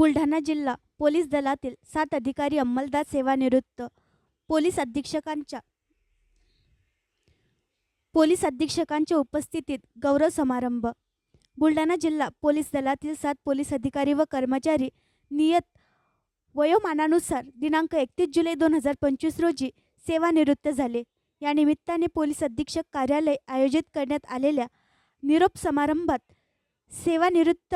बुलढाणा जिल्हा पोलीस दलातील सात अधिकारी अंमलदार सेवानिवृत्त. पोलीस अधीक्षकांच्या पोलीस अधीक्षकांच्या उपस्थितीत गौरव समारंभ. बुलढाणा जिल्हा पोलीस दलातील सात पोलीस अधिकारी व कर्मचारी नियत वयोमानानुसार दिनांक एकतीस जुलै दोन हजार पंचवीस रोजी सेवानिवृत्त झाले. या निमित्ताने पोलीस अधीक्षक कार्यालय आयोजित करण्यात आलेल्या निरोप समारंभात सेवानिवृत्त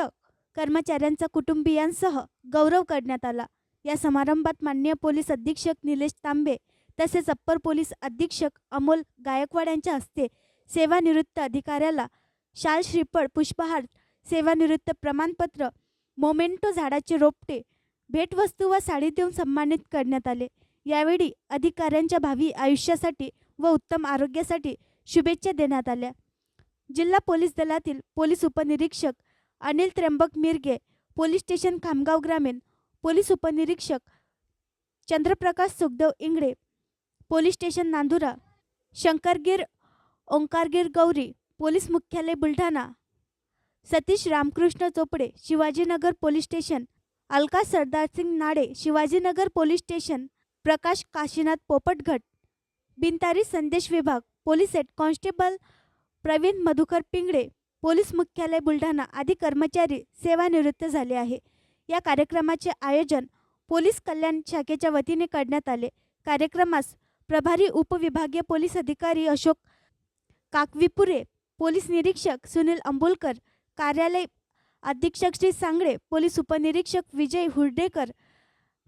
कर्मचाऱ्यांचा कुटुंबियांसह गौरव करण्यात आला. या समारंभात माननीय पोलीस अधीक्षक निलेश तांबे तसेच अप्पर पोलीस अधीक्षक अमोल गायकवाड यांच्या हस्ते सेवानिवृत्त अधिकाऱ्याला शाल श्रीफळ पुष्पहार सेवानिवृत्त प्रमाणपत्र मोमेंटो झाडाचे रोपटे भेटवस्तू व साडी देऊन सन्मानित करण्यात आले. यावेळी अधिकाऱ्यांच्या भावी आयुष्यासाठी व उत्तम आरोग्यासाठी शुभेच्छा देण्यात आल्या. जिल्हा पोलीस दलातील पोलीस उपनिरीक्षक अनिल त्र्यंबक मिरगे पोलीस स्टेशन खामगाव ग्रामीण पोलीस उपनिरीक्षक Chandraprakash Sukhdev Ingle police station Nandura Shankargir Omkargir Gauri police मुख्यालय Buldhana Satish Ramkrishna Chopde Shivajinagar police station Alka Sardarsingh Nade Shivajinagar police station Prakash Kashinath Popatghat बिनतारी संदेश विभाग police head constable Pravin Madhukar Pingle police मुख्यालय बुलढाणा आदी कर्मचारी सेवानिवृत्त झाले आहे. या कार्यक्रमाचे आयोजन पोलीस कल्याण शाखेच्या वतीने करण्यात आले. कार्यक्रमास प्रभारी उपविभागीय पोलीस अधिकारी अशोक काकविपुरे पोलीस निरीक्षक सुनील अंबोलकर कार्यालय अधीक्षक श्री सांगळे पोलीस उपनिरीक्षक विजय हुर्डेकर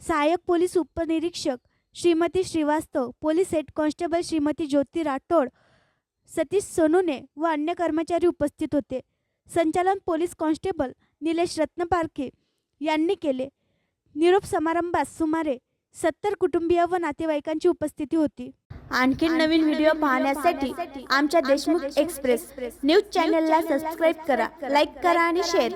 सहाय्यक पोलीस उपनिरीक्षक Shrimati Shrivastava police head constable Shrimati Jyoti Rathod Satish Sonune व अन्य कर्मचारी उपस्थित होते. संचालन पोलीस कॉन्स्टेबल निलेश रत्नपारखे यांनी केले. निरोप समारंभास सुमारे सत्तर कुटुंबीय व नातेवाईकांची उपस्थिती होती. आणखी नवीन व्हिडिओ पाहण्यासाठी आमच्या देशमुख एक्सप्रेस न्यूज चॅनलला सबस्क्राईब करा लाईक करा आणि शेअर करा.